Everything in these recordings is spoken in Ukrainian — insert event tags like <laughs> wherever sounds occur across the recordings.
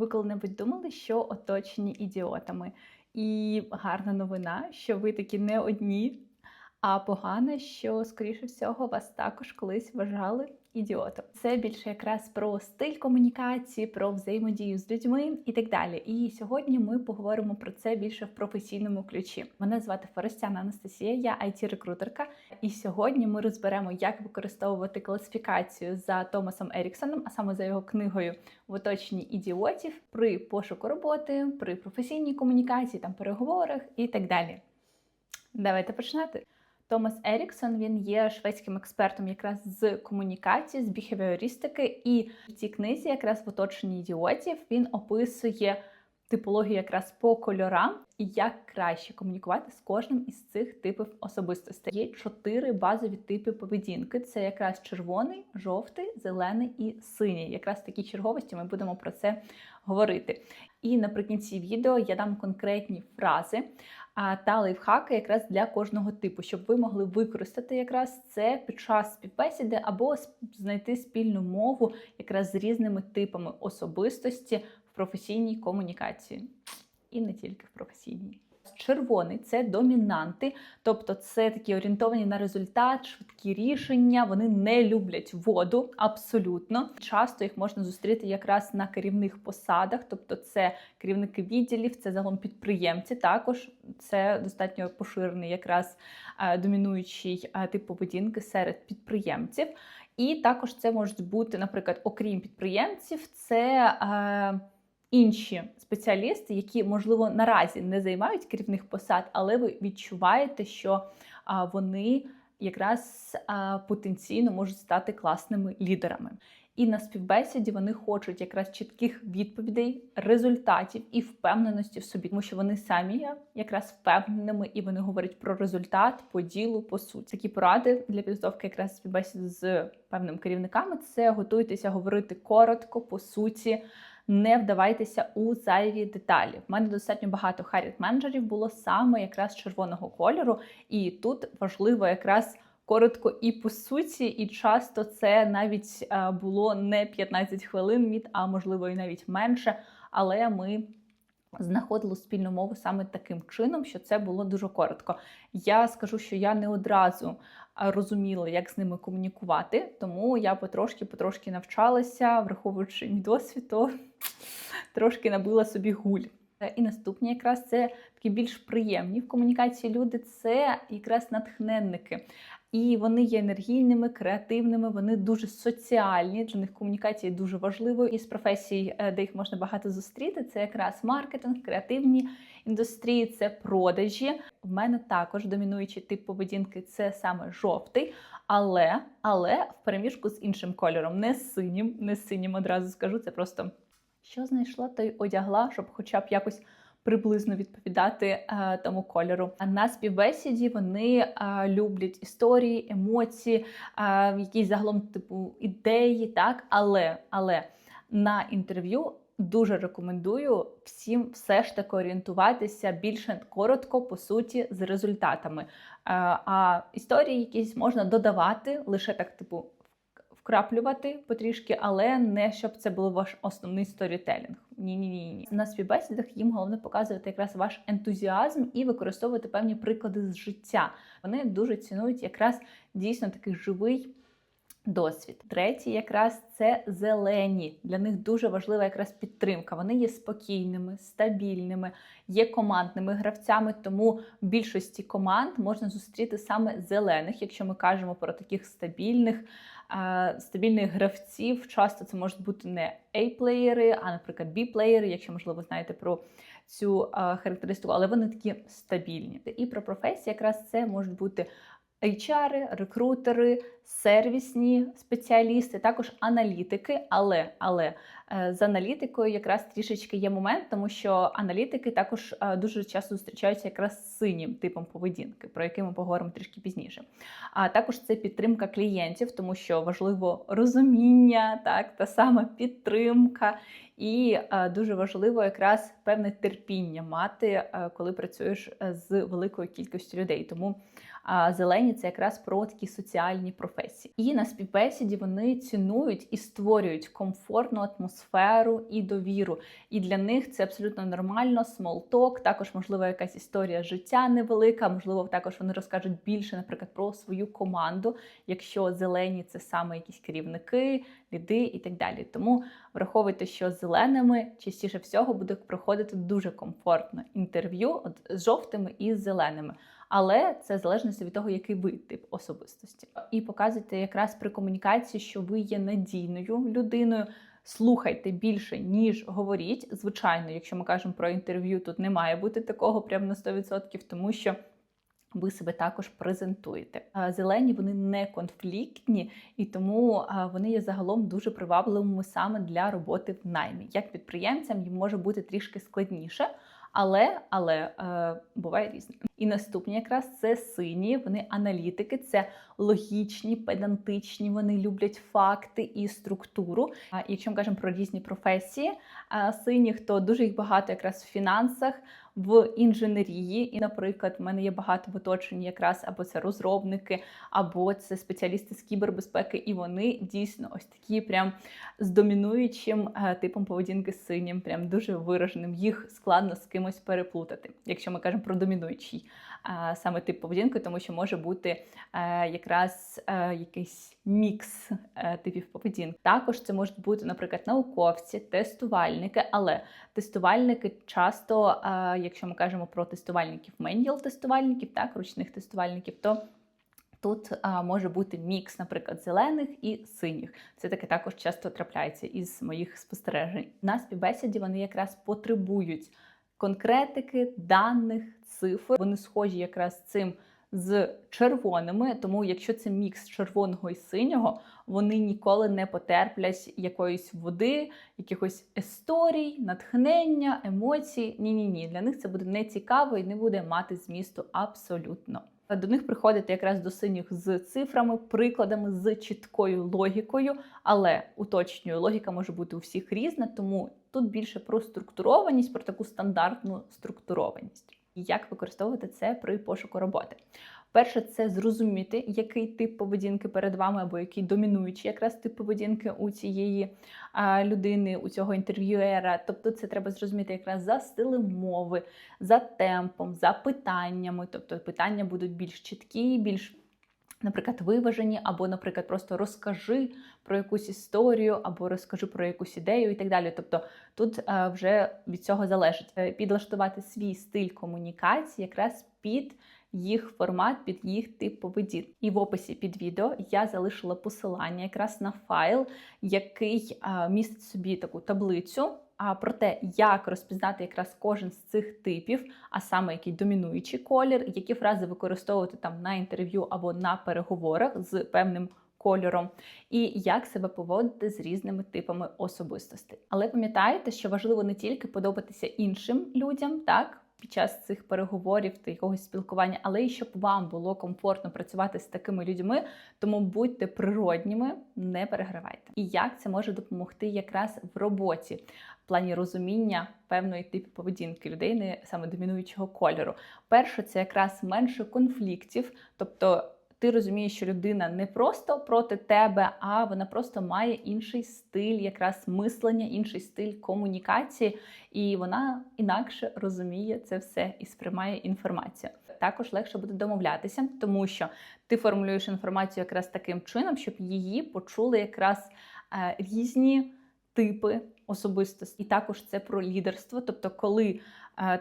Ви коли-небудь думали, що оточені ідіотами? І гарна новина, що ви такі не одні, а погана, що, скоріше всього, вас також колись вважали ідіотом. Це більше якраз про стиль комунікації, про взаємодію з людьми і так далі. І сьогодні ми поговоримо про це більше в професійному ключі. Мене звати Форостяна Анастасія, я it рекрутерка І сьогодні ми розберемо, як використовувати класифікацію за Томасом Еріксоном, а саме за його книгою в оточенні ідіотів при пошуку роботи, при професійній комунікації, там переговорах і так далі. Давайте починати. Томас Еріксон він є шведським експертом якраз з комунікації, з біхевіористики, і в цій книзі, якраз в оточенні ідіотів, він описує типологію якраз по кольорам і як краще комунікувати з кожним із цих типів особистостей. Є чотири базові типи поведінки: це якраз червоний, жовтий, зелений і синій. Якраз такі черговості ми будемо про це говорити. І наприкінці відео я дам конкретні фрази та лайфхаки якраз для кожного типу, щоб ви могли використати якраз це під час співбесіди або знайти спільну мову якраз з різними типами особистості в професійній комунікації. І не тільки в професійній. Червоний це домінанти, тобто це такі орієнтовані на результат, швидкі рішення. Вони не люблять воду абсолютно. Часто їх можна зустріти якраз на керівних посадах, тобто це керівники відділів, це загалом підприємці. Також це достатньо поширений, якраз е, домінуючий е, тип поведінки серед підприємців. І також це можуть бути, наприклад, окрім підприємців, це. Інші спеціалісти, які, можливо, наразі не займають керівних посад, але ви відчуваєте, що вони якраз потенційно можуть стати класними лідерами. І на співбесіді вони хочуть якраз чітких відповідей, результатів і впевненості в собі, тому що вони самі є якраз впевненими і вони говорять про результат по ділу, по суті. Такі поради для підготовки якраз співбесід з певними керівниками це готуйтеся говорити коротко, по суті не вдавайтеся у зайві деталі. В мене достатньо багато харіт менеджерів було саме якраз червоного кольору, і тут важливо якраз. Коротко і по суті, і часто це навіть е, було не 15 хвилин, а можливо і навіть менше. Але ми знаходили спільну мову саме таким чином, що це було дуже коротко. Я скажу, що я не одразу розуміла, як з ними комунікувати, тому я потрошки-потрошки навчалася, враховуючи мій досвід, то <laughs> трошки набила собі гуль. І наступні якраз це такі більш приємні в комунікації люди, це якраз натхненники. І вони є енергійними, креативними, вони дуже соціальні. Для них комунікація дуже важливою. Із професій, е, де їх можна багато зустріти, це якраз маркетинг, креативні індустрії, це продажі. В мене також домінуючий тип поведінки це саме жовтий, але але в переміжку з іншим кольором, не синім, не синім одразу скажу. Це просто що знайшла, то й одягла, щоб, хоча б якось приблизно відповідати е, тому кольору. А на співбесіді вони е, люблять історії, емоції, е, якісь загалом типу ідеї, так, але, але на інтерв'ю. Дуже рекомендую всім все ж таки орієнтуватися більше коротко, по суті, з результатами. А історії якісь можна додавати лише так, типу, вкраплювати потрішки, але не щоб це був ваш основний сторітелінг. Ні, ні, ні, ні. На співбесідах їм головне показувати якраз ваш ентузіазм і використовувати певні приклади з життя. Вони дуже цінують якраз дійсно такий живий. Досвід. Третій, якраз це зелені. Для них дуже важлива якраз підтримка. Вони є спокійними, стабільними, є командними гравцями. Тому в більшості команд можна зустріти саме зелених, якщо ми кажемо про таких стабільних, стабільних гравців. Часто це можуть бути не A-плеєри, а, наприклад, B-плеєри, якщо, можливо, знаєте про цю характеристику, але вони такі стабільні. І про професії якраз це можуть бути HR, рекрутери, сервісні спеціалісти, також аналітики. Але але е, з аналітикою якраз трішечки є момент, тому що аналітики також е, дуже часто зустрічаються якраз з синім типом поведінки, про який ми поговоримо трішки пізніше. А також це підтримка клієнтів, тому що важливо розуміння, так та сама підтримка. І е, дуже важливо якраз певне терпіння мати, коли працюєш з великою кількістю людей. Тому А зелені це якраз про такі соціальні професії. І на співбесіді вони цінують і створюють комфортну атмосферу і довіру. І для них це абсолютно нормально. смолток, також можливо якась історія життя невелика. Можливо, також вони розкажуть більше, наприклад, про свою команду, якщо зелені це саме якісь керівники, ліди і так далі. Тому враховуйте, що зеленими частіше всього буде проходити дуже комфортно інтерв'ю з жовтими і з зеленими. Але це залежно від того, який ви тип особистості. І показуйте якраз при комунікації, що ви є надійною людиною. Слухайте більше, ніж говоріть. Звичайно, якщо ми кажемо про інтерв'ю, тут не має бути такого прямо на 100%, тому що ви себе також презентуєте. Зелені вони не конфліктні, і тому вони є загалом дуже привабливими саме для роботи в наймі. Як підприємцям їм може бути трішки складніше, але але е, буває різне. І наступні якраз це сині. Вони аналітики, це логічні, педантичні. Вони люблять факти і структуру. А якщо ми кажемо про різні професії, синіх, то дуже їх багато якраз в фінансах в інженерії. І, наприклад, в мене є багато в оточенні якраз або це розробники, або це спеціалісти з кібербезпеки, і вони дійсно ось такі, прям з домінуючим е, типом поведінки синім, прям дуже вираженим. Їх складно з кимось переплутати, якщо ми кажемо про домінуючий саме тип поведінки, тому що може бути е, якраз е, якийсь мікс е, типів поведінки. Також це можуть бути, наприклад, науковці, тестувальники, але тестувальники часто, якщо ми кажемо про тестувальників, меніал тестувальників, так, ручних тестувальників, то Тут а, може бути мікс, наприклад, зелених і синіх. Це таке також часто трапляється із моїх спостережень. На співбесіді вони якраз потребують конкретики, даних, цифр. Вони схожі якраз цим з червоними, тому якщо це мікс червоного і синього, вони ніколи не потерплять якоїсь води, якихось історій, натхнення, емоцій. Ні, ні, ні. Для них це буде не цікаво і не буде мати змісту абсолютно. До них приходити якраз до синіх з цифрами, прикладами, з чіткою логікою, але уточнюю, логіка може бути у всіх різна, тому тут більше про структурованість, про таку стандартну структурованість. І як використовувати це при пошуку роботи? Перше, це зрозуміти, який тип поведінки перед вами, або який домінуючий якраз тип поведінки у цієї людини, у цього інтерв'юера. Тобто, це треба зрозуміти якраз за стилем мови, за темпом, за питаннями. Тобто питання будуть більш чіткі, більш Наприклад, виважені, або, наприклад, просто розкажи про якусь історію, або розкажи про якусь ідею і так далі. Тобто тут вже від цього залежить е, підлаштувати свій стиль комунікації якраз під їх формат, під їх тип поведінки. І в описі під відео я залишила посилання якраз на файл, який містить собі таку таблицю а про те, як розпізнати якраз кожен з цих типів, а саме який домінуючий колір, які фрази використовувати там на інтерв'ю або на переговорах з певним кольором, і як себе поводити з різними типами особистостей. Але пам'ятайте, що важливо не тільки подобатися іншим людям, так під час цих переговорів та якогось спілкування, але і щоб вам було комфортно працювати з такими людьми, тому будьте природніми, не перегравайте. І як це може допомогти якраз в роботі в плані розуміння певної типу поведінки людей, не саме домінуючого кольору. Перше, це якраз менше конфліктів, тобто ти розумієш, що людина не просто проти тебе, а вона просто має інший стиль, якраз мислення, інший стиль комунікації, і вона інакше розуміє це все і сприймає інформацію. Також легше буде домовлятися, тому що ти формулюєш інформацію якраз таким чином, щоб її почули якраз е, різні типи особистості. І також це про лідерство, тобто, коли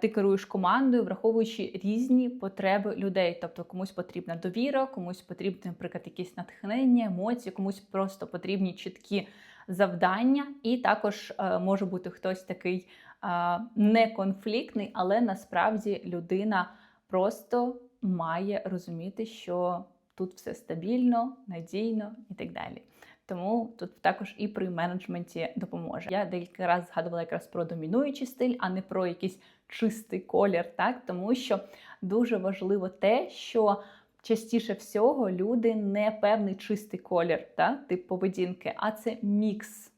ти керуєш командою, враховуючи різні потреби людей. Тобто комусь потрібна довіра, комусь потрібне, наприклад, якісь натхнення, емоції, комусь просто потрібні чіткі завдання. І також е, може бути хтось такий е, неконфліктний, але насправді людина просто має розуміти, що тут все стабільно, надійно і так далі. Тому тут також і при менеджменті допоможе. Я декілька разів згадувала якраз про домінуючий стиль, а не про якийсь чистий колір, так тому що дуже важливо те, що частіше всього люди не певний чистий колір, так, тип поведінки, а це мікс.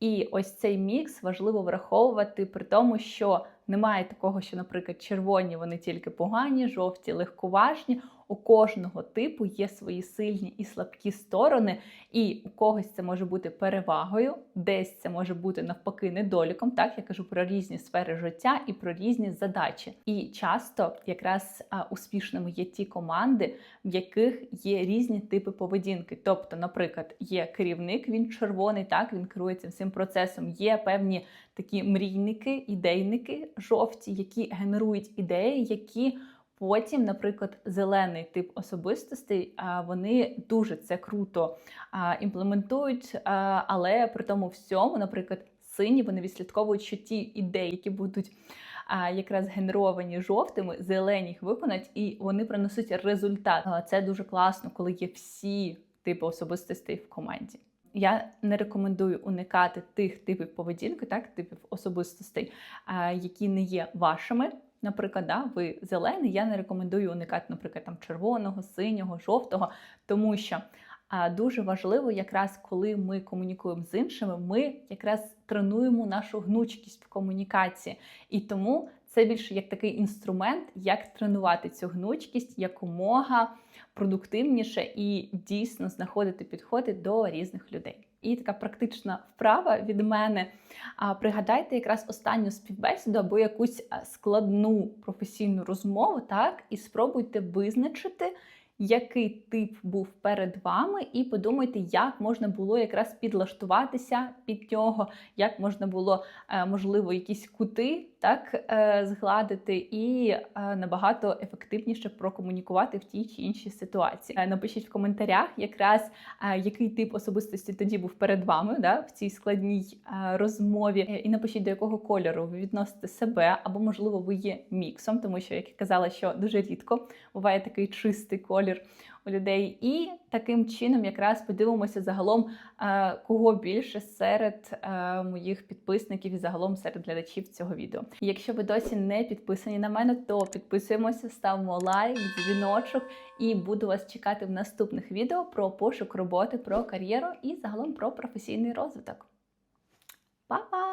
І ось цей мікс важливо враховувати при тому, що немає такого, що, наприклад, червоні вони тільки погані, жовті легковажні. У кожного типу є свої сильні і слабкі сторони, і у когось це може бути перевагою, десь це може бути навпаки недоліком. Так я кажу про різні сфери життя і про різні задачі. І часто якраз успішними є ті команди, в яких є різні типи поведінки. Тобто, наприклад, є керівник, він червоний, так він керується всім процесом. Є певні такі мрійники, ідейники жовті, які генерують ідеї, які Потім, наприклад, зелений тип особистостей, вони дуже це круто імплементують, але при тому всьому, наприклад, сині вони відслідковують, що ті ідеї, які будуть якраз генеровані жовтими, зелені їх виконать, і вони приносять результат. Це дуже класно, коли є всі типи особистостей в команді. Я не рекомендую уникати тих типів поведінки, так типів особистостей, які не є вашими. Наприклад, да, ви зелений, я не рекомендую уникати, наприклад, там червоного, синього, жовтого, тому що а, дуже важливо, якраз коли ми комунікуємо з іншими, ми якраз тренуємо нашу гнучкість в комунікації. І тому це більше як такий інструмент, як тренувати цю гнучкість якомога продуктивніше і дійсно знаходити підходи до різних людей. І така практична вправа від мене. А пригадайте якраз останню співбесіду або якусь складну професійну розмову, так, і спробуйте визначити, який тип був перед вами, і подумайте, як можна було якраз підлаштуватися під нього, як можна було, е, можливо, якісь кути так е, згладити і е, набагато ефективніше прокомунікувати в тій чи іншій ситуації. Напишіть в коментарях, якраз який тип особистості тоді був перед вами, да, в цій складній розмові. І напишіть, до якого кольору ви відносите себе, або, можливо, ви є міксом, тому що, як я казала, що дуже рідко буває такий чистий колір у людей. І таким чином якраз подивимося загалом, е, кого більше серед е, моїх підписників і загалом серед глядачів цього відео. Якщо ви досі не підписані на мене, то підписуємося, ставимо лайк, дзвіночок і буду вас чекати в наступних відео про пошук роботи, про кар'єру і загалом про професійний розвиток. Па-па!